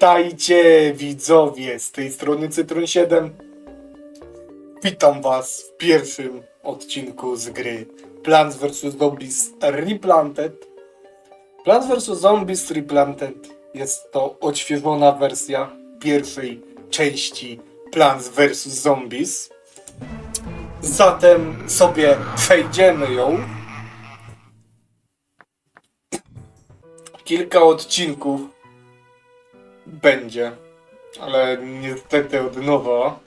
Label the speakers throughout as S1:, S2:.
S1: Witajcie widzowie, z tej strony Cytron 7. Witam was w pierwszym odcinku z gry Plants vs Zombies Replanted. Plants vs Zombies Replanted jest to odświeżona wersja pierwszej części Plants vs Zombies. Zatem sobie przejdziemy ją. Kilka odcinków będzie, ale niestety od nowa.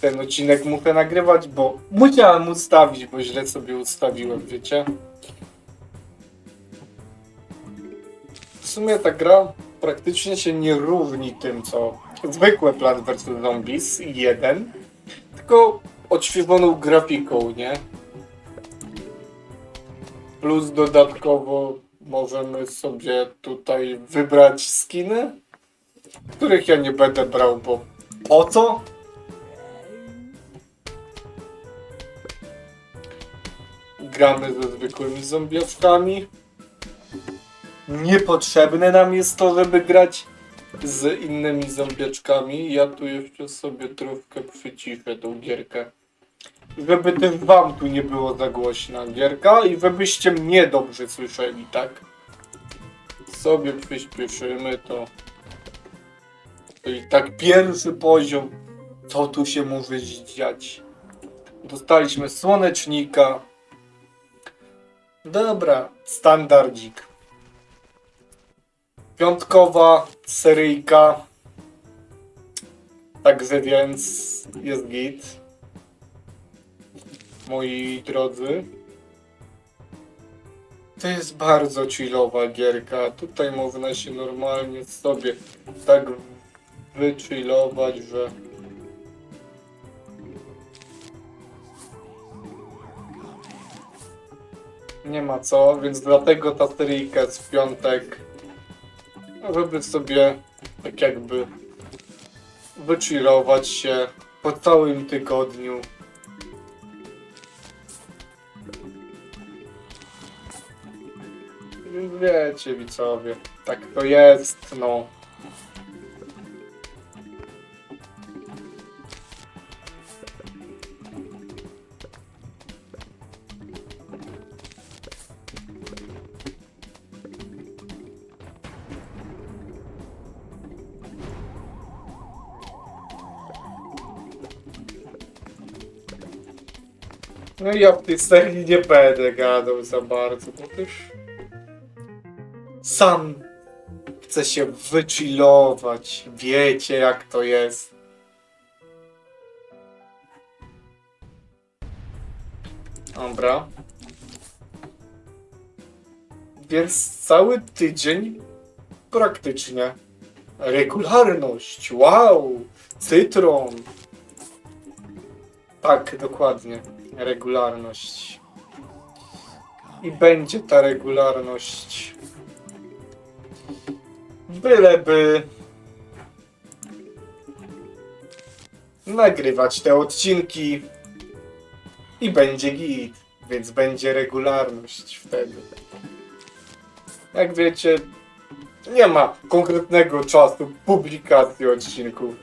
S1: Ten odcinek muszę nagrywać, bo musiałem ustawić, bo źle sobie ustawiłem, wiecie. W sumie ta gra praktycznie się nie różni tym, co zwykłe Plants vs. Zombies 1, tylko odświeżoną grafiką, nie? Plus dodatkowo możemy sobie tutaj wybrać skiny, których ja nie będę brał, bo po co? Gramy ze zwykłymi zombiaczkami. Niepotrzebne nam jest to, żeby grać z innymi zombiaczkami. Ja tu jeszcze sobie troszkę przyciszę tą gierkę. Żeby też wam tu nie było za głośna gierka i żebyście mnie dobrze słyszeli, tak? Sobie przyspieszymy to. I tak pierwszy poziom. Co tu się może dziać? Dostaliśmy słonecznika. Dobra, standardzik. Piątkowa seryjka. Także więc jest git moi drodzy. To jest bardzo chillowa gierka. Tutaj można się normalnie sobie tak wychillować, że nie ma co, więc dlatego ta seryjka w piątek, żeby sobie tak jakby wychillować się po całym tygodniu. Wiecie widzowie, tak to jest, no. No ja w tej serii nie będę gadał za bardzo, bo też sam chcę się wychillować. Wiecie jak to jest. Dobra. Więc cały tydzień praktycznie regularność. Wow! Cytron. Tak, dokładnie. Regularność. I będzie ta regularność. Byleby nagrywać te odcinki i będzie git, więc będzie regularność wtedy. Jak wiecie, nie ma konkretnego czasu publikacji odcinków.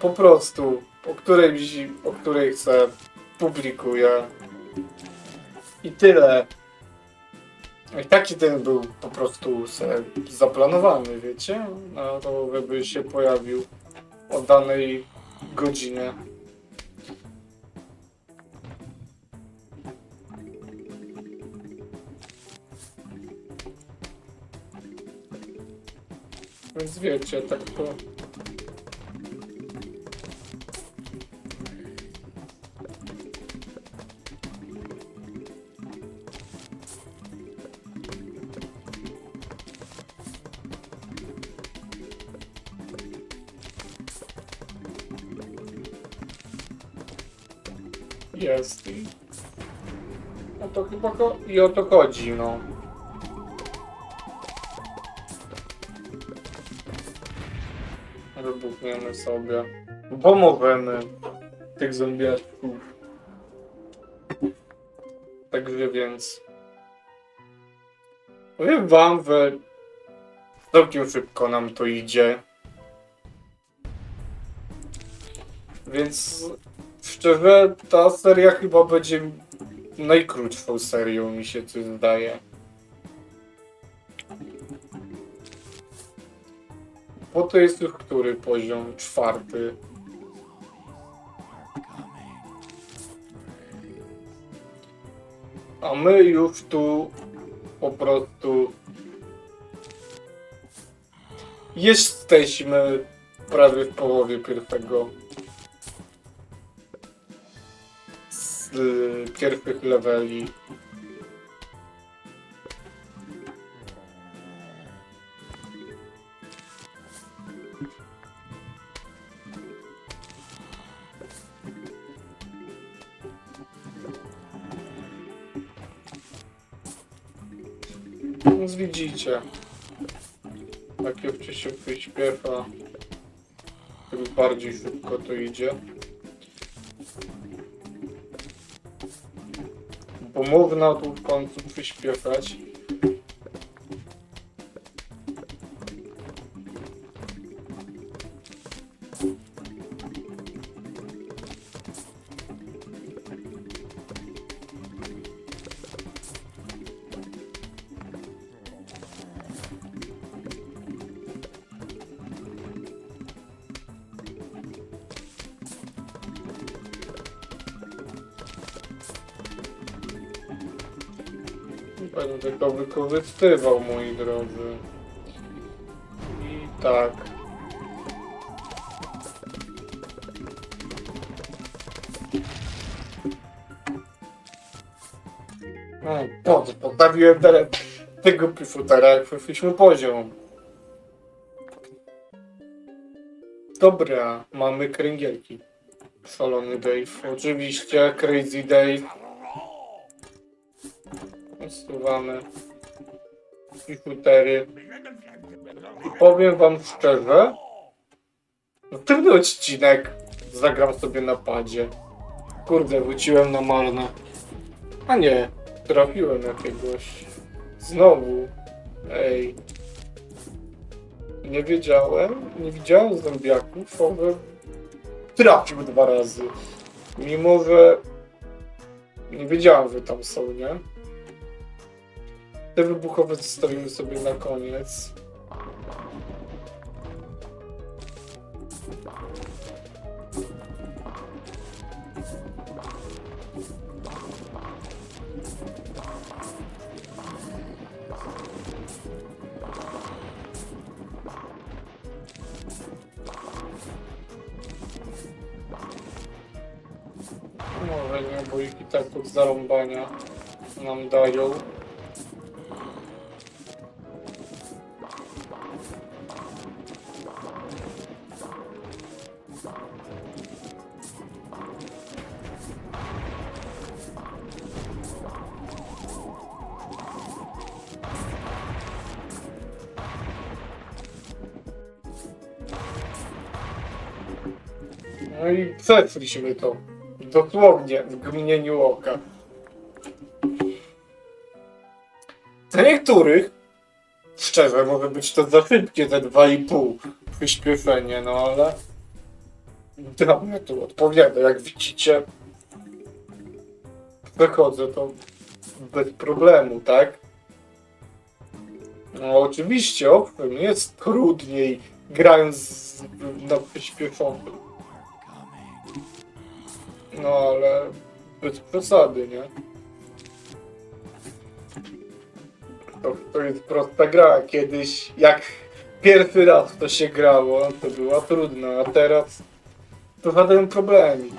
S1: Po prostu o której, o której chcę publikuję. I tyle. I taki ten był po prostu zaplanowany, wiecie? Na to, żeby się pojawił o danej godzinie. Więc wiecie, tak to... i o to chodzi, no. Wybuchniemy sobie. Pomożemy tych zombiaczków. Także więc... Powiem wam, że Całkiem szybko nam to idzie. Więc szczerze, ta seria chyba będzie najkrótszą serią, mi się coś zdaje. Bo to jest już który poziom? Czwarty. A my już tu po prostu jesteśmy prawie w połowie pierwszego pierwszych leveli. Więc widzicie, jeszcze się wyśpiewa, tym bardziej szybko to idzie. Można tu w końcu przyspieszać. Będę go wykorzystywał, moi drodzy. I tak. No, po co postawiłem teraz tego pifutera, jak wyszliśmy poziom. Dobra, mamy kręgielki. Szalony Dave, oczywiście, Crazy Dave. Usuwamy komputery. I powiem wam szczerze, następny odcinek zagram sobie na padzie. Kurde, wróciłem na marne. A nie, trafiłem jakiegoś. Znowu. Ej. Nie wiedziałem, nie widziałem zombiaków, ale trafił dwa razy. Mimo, że nie wiedziałem, że tam są, nie? Te wybuchowe zostawimy sobie na koniec. Może nie, bo i tak od zarąbania nam dają. No i przeszliśmy to. Dosłownie w gminieniu oka. Dla niektórych, szczerze, może być to za szybkie, te 2,5 przyspieszenie, no ale dla mnie to odpowiada. Jak widzicie, wychodzę to bez problemu, tak? No oczywiście, owszem, jest trudniej grając na przyspieszonym. No ale bez przesady, nie? To, to jest prosta gra. Kiedyś, jak pierwszy raz to się grało, to była trudna, a teraz to żaden problemik.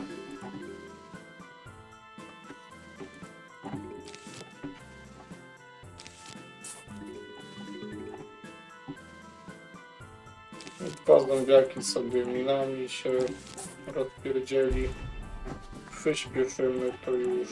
S1: Dwa zombiaki sobie minami się rozpierdzieli. Все, що ми то і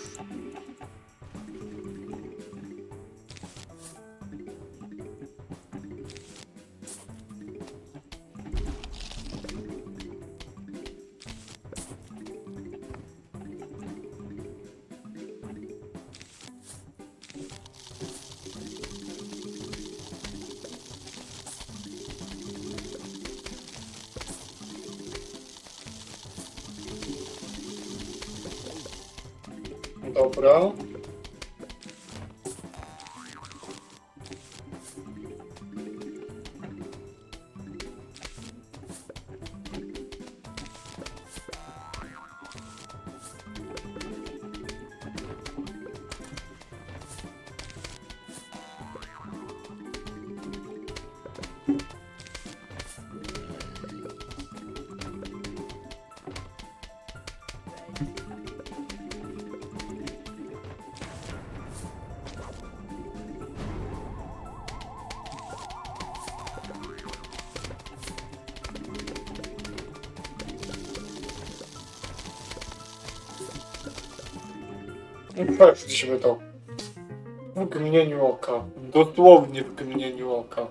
S1: to już. Dobra. Przeszliśmy to. W gminieniu oka. Dosłownie w gminieniu oka.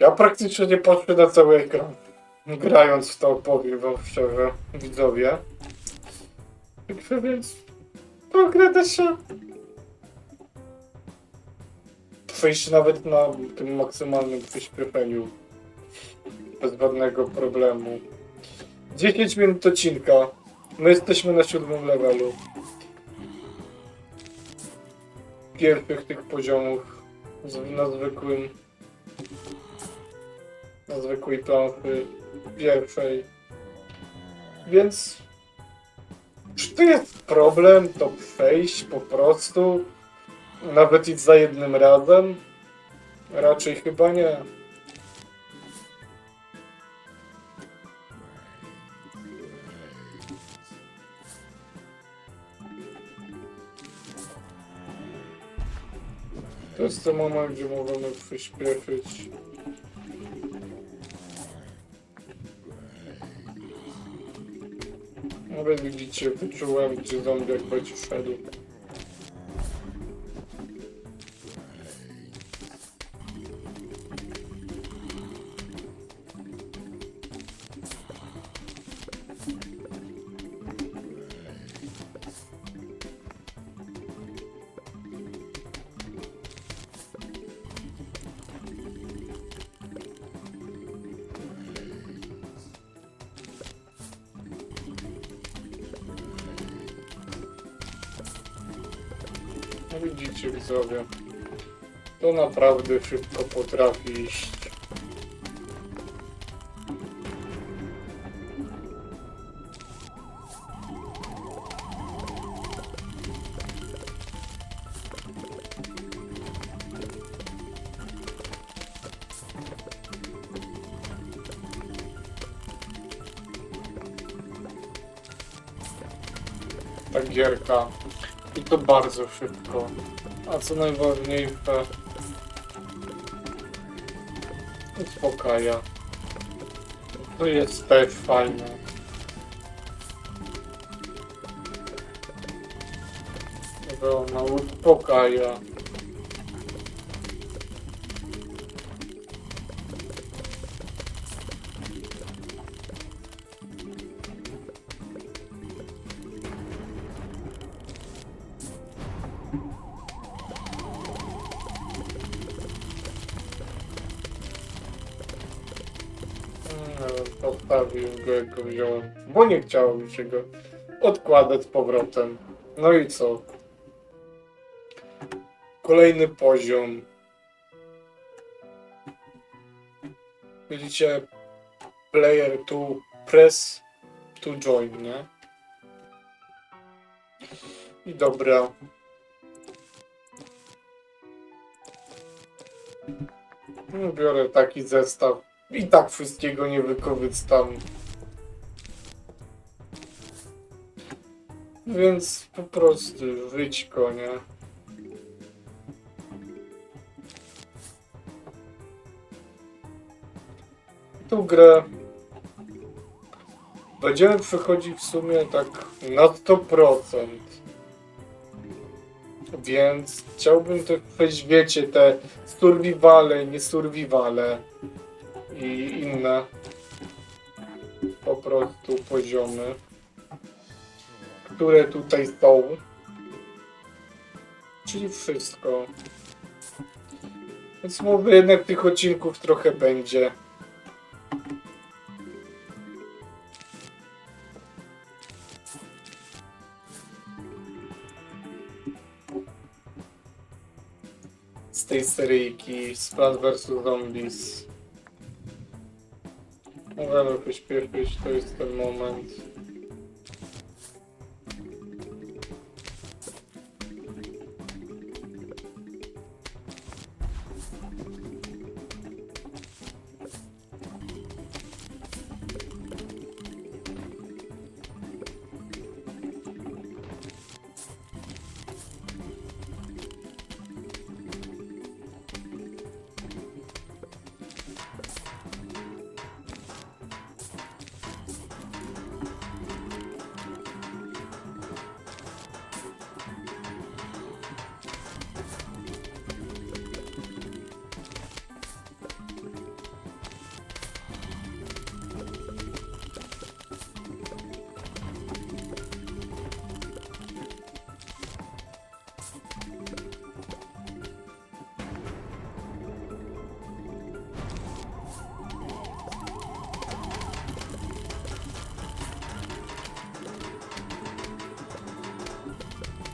S1: Ja praktycznie nie patrzę na cały ekran. Grając w to, powiem wam szczerze, widzowie. Także więc... To gra da się... Przejść nawet na tym maksymalnym przyspieszeniu. Bez żadnego problemu. 10 minut odcinka. My jesteśmy na siódmym levelu. Pierwszych tych poziomów na zwykłym na zwykłej planszy pierwszej. Więc czy to jest problem to przejść po prostu? Nawet i za jednym razem? Raczej chyba nie. To jest ten moment, gdzie możemy przyspieszyć. Nawet widzicie, wyczułem, gdzie zombiak będzie szedł. Naprawdę szybko potrafi iść. Ta gierka i to bardzo szybko. A co najważniejsze, uspokaja. To jest też fajne. Że ona uspokaja. Postawił go, jak go wziąłem, bo nie chciało mi się go odkładać z powrotem. No i co? Kolejny poziom. Widzicie, player to press to join, nie? I dobra. No, Biorę taki zestaw. I tak wszystkiego nie wykorzystam. Więc po prostu żyć konie. Tą grę będziemy przechodzić w sumie tak na 100%. Więc chciałbym też przejść, wiecie, te survivale, nie survivale i inne po prostu poziomy, które tutaj są. Czyli wszystko. Więc mówię, jednak tych odcinków trochę będzie. Z tej seryjki z Plant vs Zombies. Możemy pośpieszyć, to jest ten moment.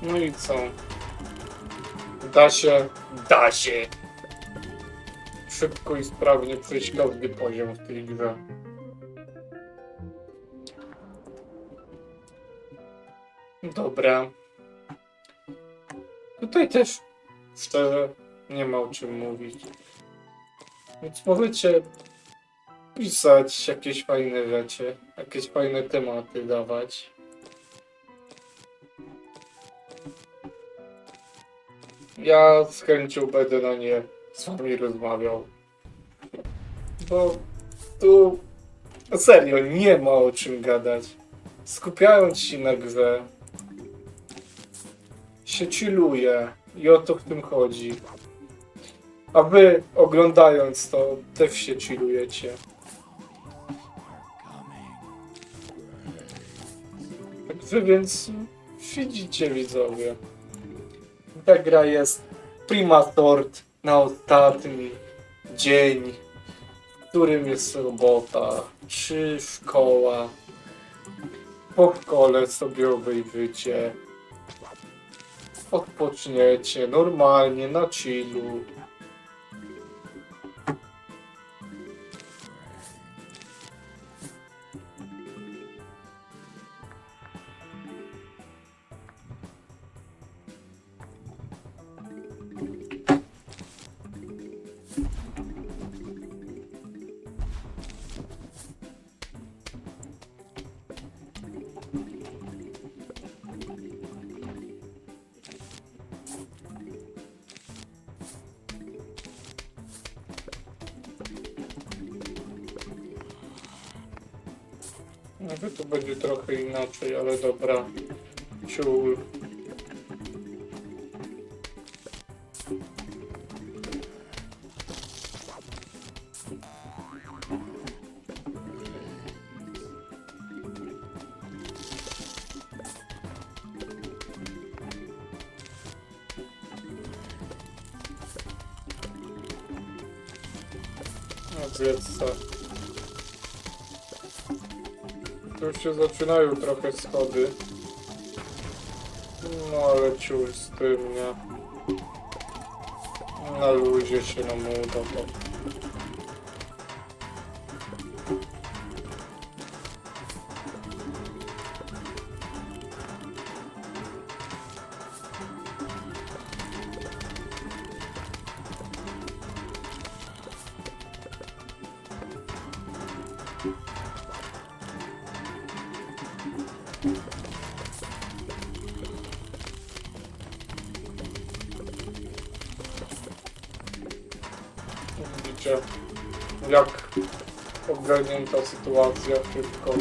S1: No i co? Da się, da się. Szybko i sprawnie przejść każdy poziom w tej grze. Dobra. Tutaj też szczerze nie ma o czym mówić. Więc możecie pisać jakieś fajne rzeczy, jakieś fajne tematy dawać. Ja z chęcią będę na nie z wami rozmawiał. Bo tu serio nie ma o czym gadać. Skupiając się na grze, się chilluje i o to w tym chodzi. A wy oglądając to też się chillujecie. Także więc widzicie widzowie. Ta gra jest prima sort na ostatni dzień, w którym jest robota, czy szkoła. Po szkole sobie obejrzycie. Odpoczniecie normalnie, na chillu. Może to będzie trochę inaczej, ale dobra. Ciul. No, Tu już się zaczynają trochę schody. No ale ciul z tym, nie? Na luzie się nam uda Widzicie, jak ogarnięta sytuacja szybko.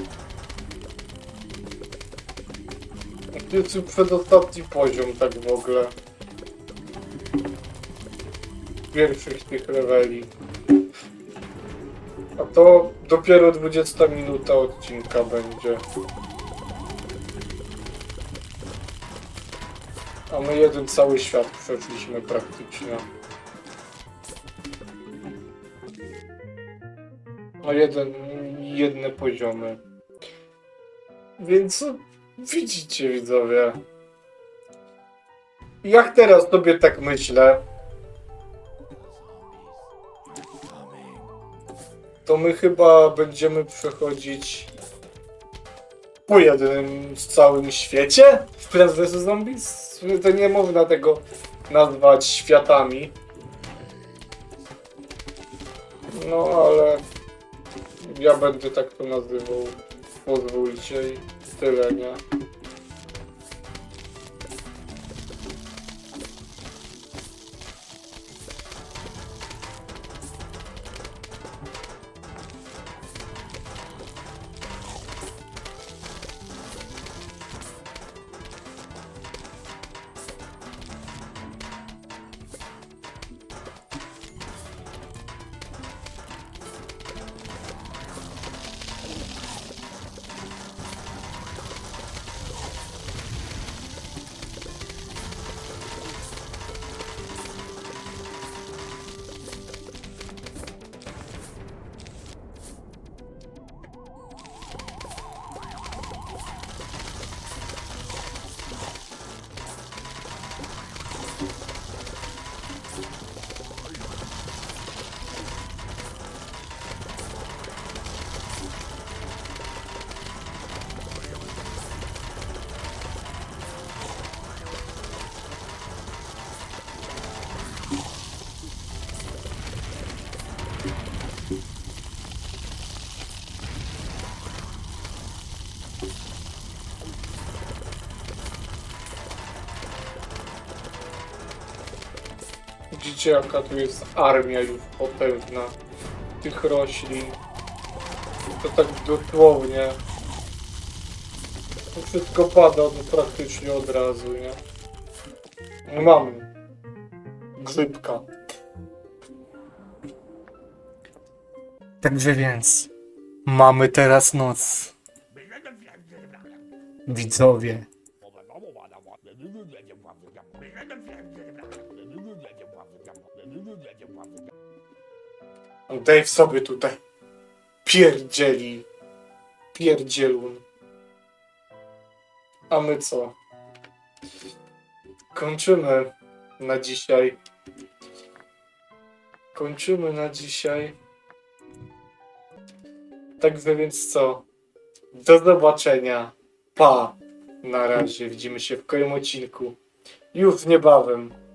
S1: Jest przedostatni poziom tak w ogóle. Pierwszych tych leveli. A to dopiero 20 minuta odcinka będzie. A my jeden cały świat przeszliśmy praktycznie. O jeden, jedne poziomy. Więc widzicie widzowie. Jak teraz sobie tak myślę, to my chyba będziemy przechodzić po jednym z całym świecie w Plants vs. Zombies. To nie można tego nazwać światami. No ale ja będę tak to nazywał. Pozwólcie i tyle, nie? Widzicie jaka tu jest armia już potężna tych roślin. To tak dosłownie. Wszystko pada no, praktycznie od razu, nie? No mamy. Grzybka. Także więc mamy teraz noc. Widzowie. Dave sobie tutaj pierdzieli. Pierdzielun. A my co? Kończymy na dzisiaj. Kończymy na dzisiaj. Także więc co? Do zobaczenia. Pa. Na razie. Widzimy się w kolejnym odcinku. Już niebawem.